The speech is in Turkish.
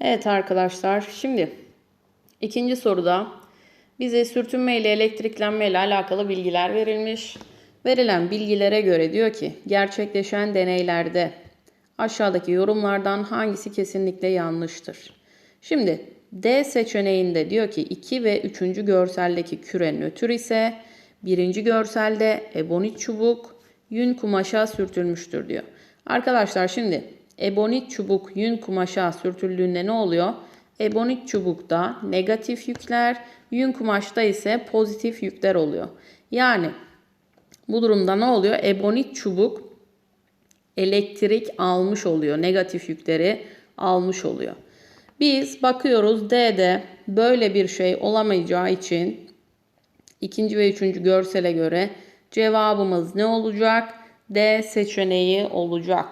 Evet arkadaşlar şimdi ikinci soruda bize sürtünme ile elektriklenme ile alakalı bilgiler verilmiş. Verilen bilgilere göre diyor ki gerçekleşen deneylerde aşağıdaki yorumlardan hangisi kesinlikle yanlıştır? Şimdi D seçeneğinde diyor ki 2 ve 3. görseldeki küre nötr ise birinci görselde ebonit çubuk yün kumaşa sürtülmüştür diyor. Arkadaşlar şimdi ebonit çubuk yün kumaşa sürtüldüğünde ne oluyor? Ebonit çubukta negatif yükler, yün kumaşta ise pozitif yükler oluyor. Yani bu durumda ne oluyor? Ebonit çubuk elektrik almış oluyor. Negatif yükleri almış oluyor. Biz bakıyoruz D'de böyle bir şey olamayacağı için ikinci ve üçüncü görsele göre cevabımız ne olacak? D seçeneği olacak.